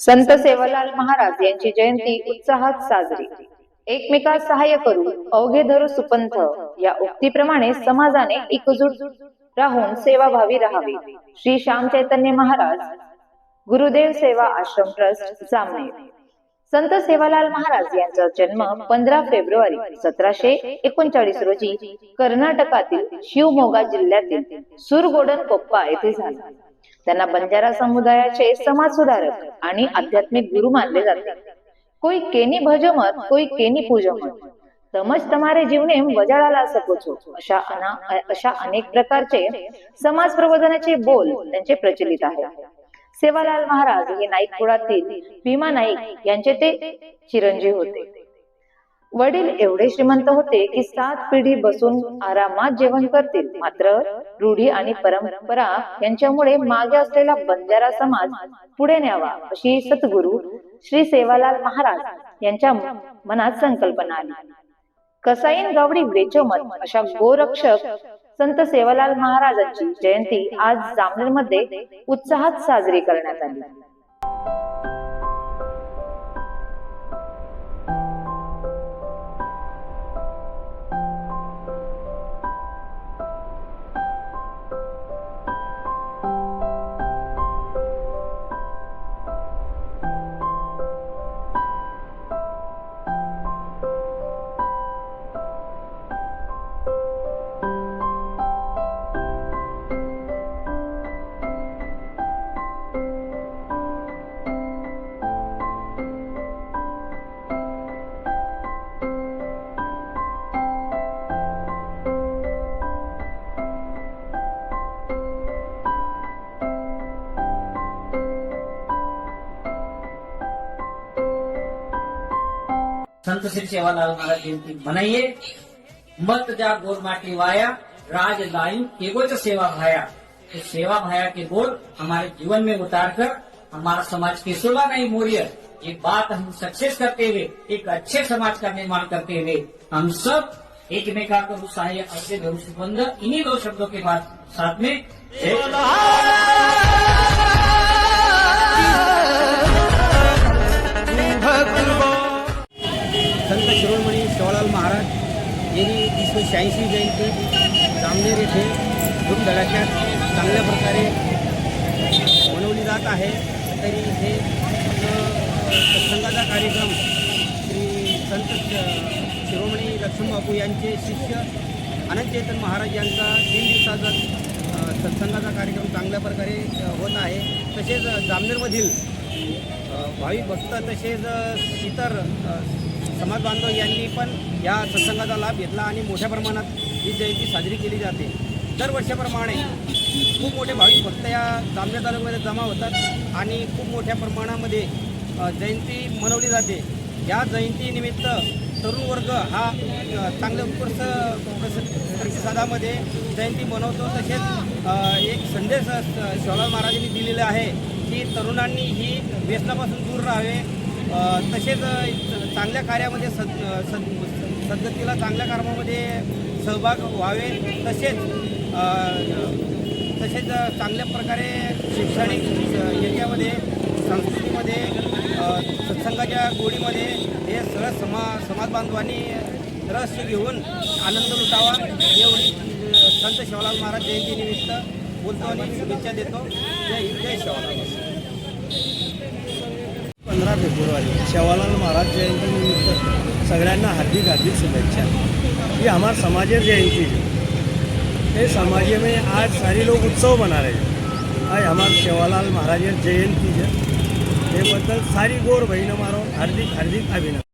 संत सेवालाल महाराज यांची जयंती उत्साहात साजरी. एकमेकास सहाय्य करू अवघे धरू सुपंथ या उक्तीप्रमाणे समाजाने एकजूट राहून सेवाभावी राहावी. श्री श्याम चैतन्य महाराज गुरुदेव सेवा आश्रम ट्रस्ट जामनेर. संत सेवालाल महाराज यांचा जन्म पंधरा फेब्रुवारी सतराशे एकोणचाळीस रोजी कर्नाटकातील शिवमोगा जिल्ह्यातील सुरगोडन कोप्पा येथे झाला. त्यांना बंजारा समुदायाचे समाज सुधारक आणि आध्यात्मिक गुरु मानले जाते. कोई केनी भजमत कोई केनी पूजमत. समज तमारे जीवने वजाळाला सकोचो अशा अना अशा अनेक प्रकारचे समाज प्रबोधनाचे बोल त्यांचे प्रचलित आहे. सेवालाल महाराज हे नाईक कुळातील भीमा नाईक यांचे ते चिरंजीव होते. वडील एवढे श्रीमंत होते की सात पिढी बसून आरामात जेवण करतील. मात्र रूढी आणि परंपरा यांच्यामुळे मागे असलेला बंजारा समाज पुढे न्यावा अशी सद्गुरू श्री सेवालाल महाराज यांच्या मनात संकल्पना आली. कसाईन गावडी वेचोमत अशा गोरक्षक संत सेवालाल महाराजांची जयंती आज जामनेरमध्ये उत्साहात साजरी करण्यात आली. संत श्री सेवालाल महाराज जयंती मनाइए। मत जा गोर माटी वाया, राज लाइन एगोच सेवा भाया। तो सेवा भाया के बोल हमारे जीवन में उतार कर हमारा समाज की शोभा नहीं मोरिय ये बात हम सक्सेस करते हुए, एक अच्छे समाज का निर्माण करते हुए हम सब एक में का करू सहाय्य ऐसे धरू सुबंध इन्हीं दो शब्दों के बाद साथ में यांनी शहाऐंशी जयंती जामनेर येथे धूमधडाक्यात चांगल्या प्रकारे मनवली जात आहे. तरी इथे सत्संगाचा कार्यक्रम श्री संत शिरोमणी लक्ष्मीबापू यांचे शिष्य अनंत चेतन महाराज यांचा तीन दिवसाचा सत्संगाचा कार्यक्रम चांगल्या प्रकारे होत आहे. तसेच जामनेरमधील भाविक भक्त तसेच इतर अ, समाज बांधव यांनी पण या सत्संगाचा लाभ घेतला आणि मोठ्या प्रमाणात ही जयंती साजरी केली जाते. दरवर्षाप्रमाणे खूप मोठे भाविक भक्त या जामनेर तालुक्यामध्ये जमा होतात आणि खूप मोठ्या प्रमाणामध्ये जयंती मनवली जाते. या जयंतीनिमित्त तरुण वर्ग हा चांगल्या उत्कृष्ट प्रतिसादामध्ये जयंती मनवतो. तसेच एक संदेश शिवाजी महाराजांनी दिलेला आहे की तरुणांनी ही व्यसनापासून दूर राहावे. तसेच चांगल्या कार्यामध्ये सद सद सद्गतीला चांगल्या कामामध्ये सहभाग व्हावे. तसेच तसेच चांगल्या प्रकारे शैक्षणिक याच्यामध्ये संस्कृतीमध्ये सत्संगाच्या गोडीमध्ये हे सगळं समा समाज बांधवांनी रस घेऊन आनंद लुटावा. एवढी संत शिवलाल महाराज जयंतीनिमित्त बोलतो आणि शुभेच्छा देतो. जय जय शिवलाल. पंधरा फेब्रुवारी शेवालाल महाराज जयंतीनिमित्त सगळ्यांना हार्दिक हार्दिक शुभेच्छा. ये हमारा समाज जयंती. है समाज में आज सारे लोग उत्सव मना रहे हैं. आज हमारे शेवालाल महाराज जयंती है. ये बदल सारी गोर बहन मारो हार्दिक हार्दिक अभिनंदन.